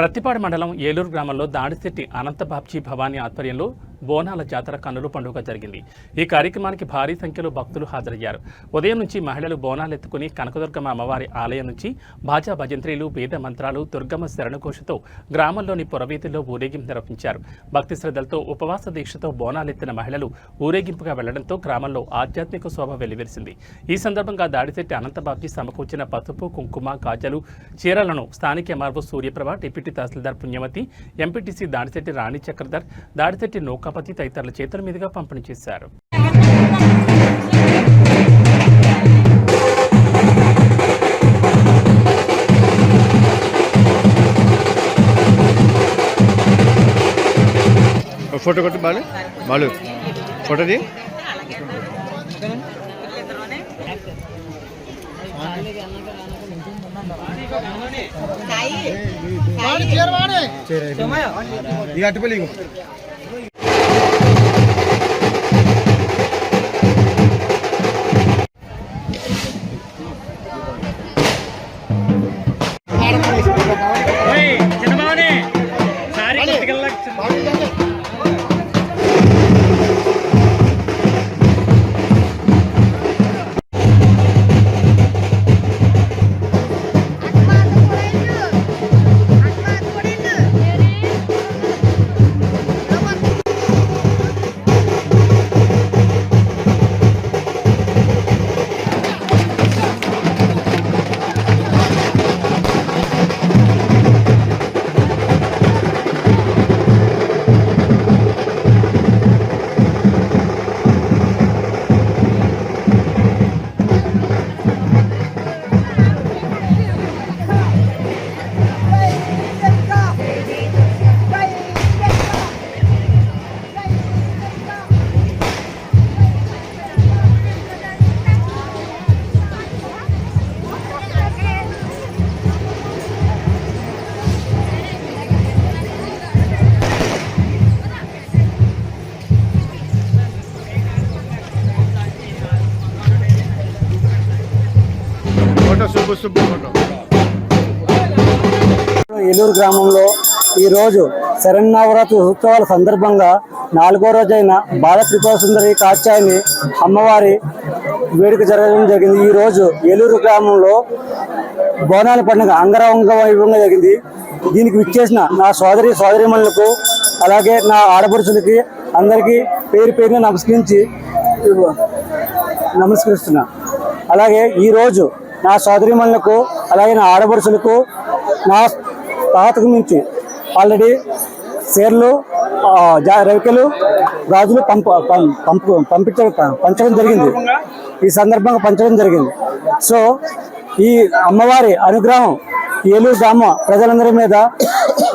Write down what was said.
ప్రతిపాడు మండలం ఏలూరు గ్రామంలో దాడిశెట్టి అనంతబాబ్జీ భవానీ ఆధ్వర్యంలో బోనాల జాతర కన్నుల పండుగ జరిగింది. ఈ కార్యక్రమానికి భారీ సంఖ్యలో భక్తులు హాజరయ్యారు. ఉదయం నుంచి మహిళలు బోనాలు ఎత్తుకుని కనకదుర్గమ్మ అమ్మవారి ఆలయం నుంచి భాజా భజంత్రీలు వేద మంత్రాలు దుర్గమ్మ శరణఘోషతో గ్రామంలోని పురవీధుల్లో ఊరేగింపు నిర్వహించారు. భక్తి శ్రద్ధలతో ఉపవాస దీక్షతో బోనాలెత్తిన మహిళలు ఊరేగింపుగా వెళ్ళడంతో గ్రామంలో ఆధ్యాత్మిక శోభ వెలువరిసింది. ఈ సందర్భంగా దాడిశెట్టి అనంతబాబ్జీ సమకూర్చిన పసుపు కుంకుమ గాజలు చీరలను స్థానిక MRO Suryaprabha deputy tahsildar Punyavathi MPTC Dadisetti Rani Chakradhar Dadisetti Naukapathi తదితరుల చేతుల మీదుగా పంపిణీ చేశారు. ఫోటో కొట్టు బాలు బాలు. ఫోటోది? ఇక అట్టుపల్లి ఏలూరు గ్రామంలో ఈరోజు శరన్నవరాత్రి ఉత్సవాల సందర్భంగా నాలుగో రోజైన బాల త్రిపురసుందరి కాచాయని అమ్మవారి వేడుక జరగడం జరిగింది. ఈరోజు ఏలూరు గ్రామంలో బోనాల పండుగ అంగరంగ వైభవంగా జరిగింది. దీనికి విచ్చేసిన నా సోదరి సోదరిమణులకు అలాగే నా ఆడపడుచులకి అందరికీ పేరు పేరున నమస్కరించి నమస్కరిస్తున్నా. అలాగే ఈరోజు నా సోదరిమణులకు అలాగే నా ఆడపడుచులకు నా తాతకు నుంచి ఆల్రెడీ చీరలు జా- రవికలు గాజులు పంప పం- పంపు పంపించడం పంచడం జరిగింది. ఈ సందర్భంగా పంచడం జరిగింది. సో ఈ అమ్మవారి అనుగ్రహం ఏలూరు గ్రామ ప్రజలందరి మీద